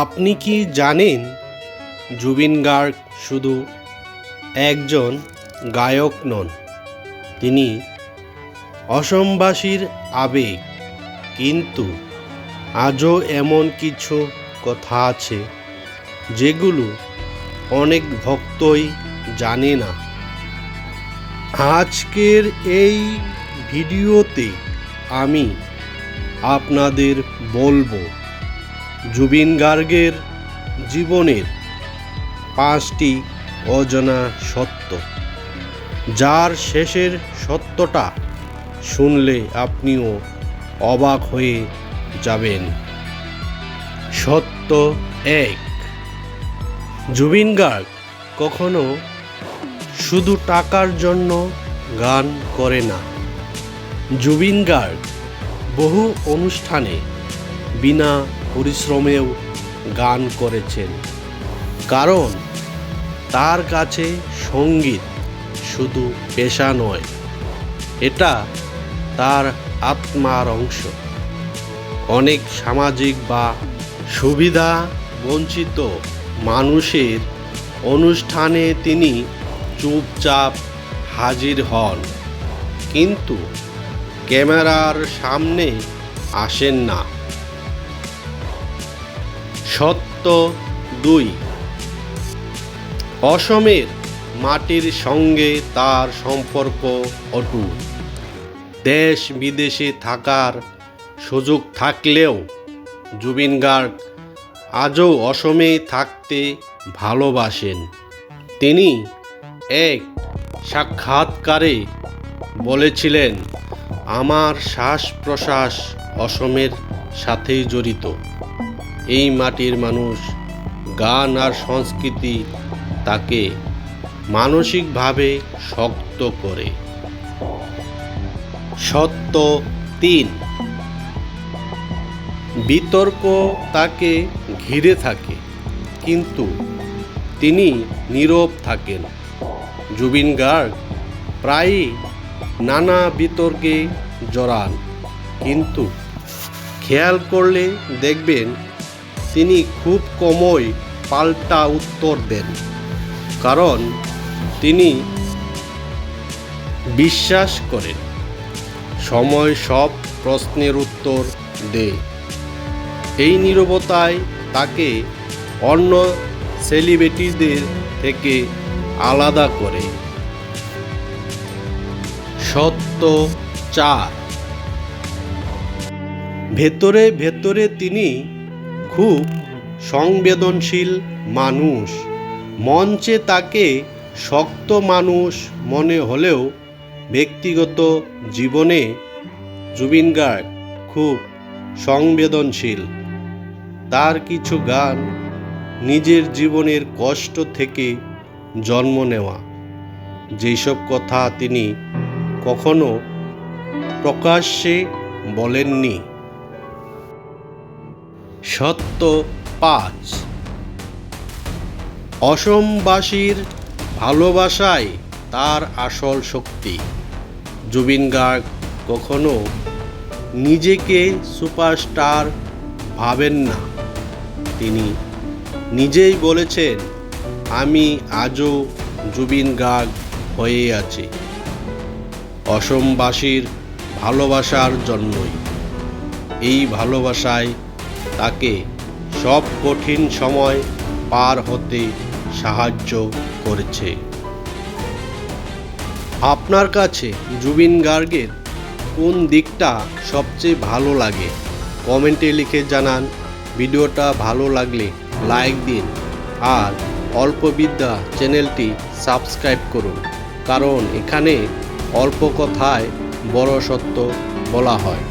আপনি কি জানেন জুবিন গার্গ শুধু একজন গায়ক নন? তিনি অসমবাসীর আবেগ, কিন্তু আজও এমন কিছু কথা আছে যেগুলো অনেক ভক্তই জানে না। আজকের এই ভিডিওতে আমি আপনাদের বলব জুবিন গার্গের জীবনের পাঁচটি অজানা সত্য। যার শেষের সত্যটা শুনলে আপনিও অবাক হয়ে যাবেন। সত্য এক। জুবিন গার্গ কখনো শুধু টাকার জন্য গান করে না। জুবিন গার্গ বহু অনুষ্ঠানে বিনা পরিশ্রমেও গান করেছেন। কারণ তার কাছে সংগীত শুধু পেশা নয়, এটা তার আত্মার অংশ। অনেক সামাজিক বা সুবিধা বঞ্চিত মানুষের অনুষ্ঠানে তিনি চুপচাপ হাজির হন, কিন্তু ক্যামেরার সামনে আসেন না। সত্য দুই। অসমের মাটির সঙ্গে তার সম্পর্ক অটুট। দেশ বিদেশে থাকার সুযোগ থাকলেও জুবিন গার্গ আজও অসমে থাকতে ভালোবাসেন। তিনি এক সাক্ষাৎকারে বলেছিলেন, আমার শ্বাস প্রশ্বাস অসমের সাথেই জড়িত। এই মাটির মানুষ গান আর সংস্কৃতি তাকে মানসিকভাবে শক্ত করে। সত্য তিন। বিতর্ক তাকে ঘিরে থাকে, কিন্তু তিনি নীরব থাকেন। জুবিন গার্গ প্রায়ই নানা বিতর্কে জড়ান, কিন্তু খেয়াল করলে দেখবেন তিনি খুব কমই পাল্টা উত্তর দেন। কারণ তিনি বিশ্বাস করেন, সময় সব প্রশ্নের উত্তর দেয়। এই নীরবতায় তাকে অন্য সেলিব্রিটিদের থেকে আলাদা করে। সত্য চার। ভেতরে ভেতরে তিনি খুব সংবেদনশীল মানুষ। মঞ্চে তাকে শক্ত মানুষ মনে হলেও ব্যক্তিগত জীবনে জুবিন গার্গ খুব সংবেদনশীল। তার কিছু গান নিজের জীবনের কষ্ট থেকে জন্ম নেওয়া। যেসব কথা তিনি কখনো প্রকাশ্যে বলেননি। সত্য পাঁচ। অসমবাসীর ভালোবাসায় তার আসল শক্তি। জুবিন গার্গ কখনো নিজেকে সুপারস্টার ভাবেন না। তিনি নিজেই বলেছেন, আমি আজও জুবিন গার্গ হয়ে আছি। অসমবাসীর ভালোবাসার জন্যই। এই ভালোবাসায় তাকে সব কঠিন সময় পার হতে সাহায্য করেছে। আপনার কাছে জুবিন গার্গের কোন দিকটা সবচেয়ে ভালো লাগে? কমেন্টে লিখে জানান। ভিডিওটা ভালো লাগলে লাইক দিন আর অল্পবিদ্যা চ্যানেলটি সাবস্ক্রাইব করুন, কারণ এখানে অল্প কথায় বড় সত্য বলা হয়।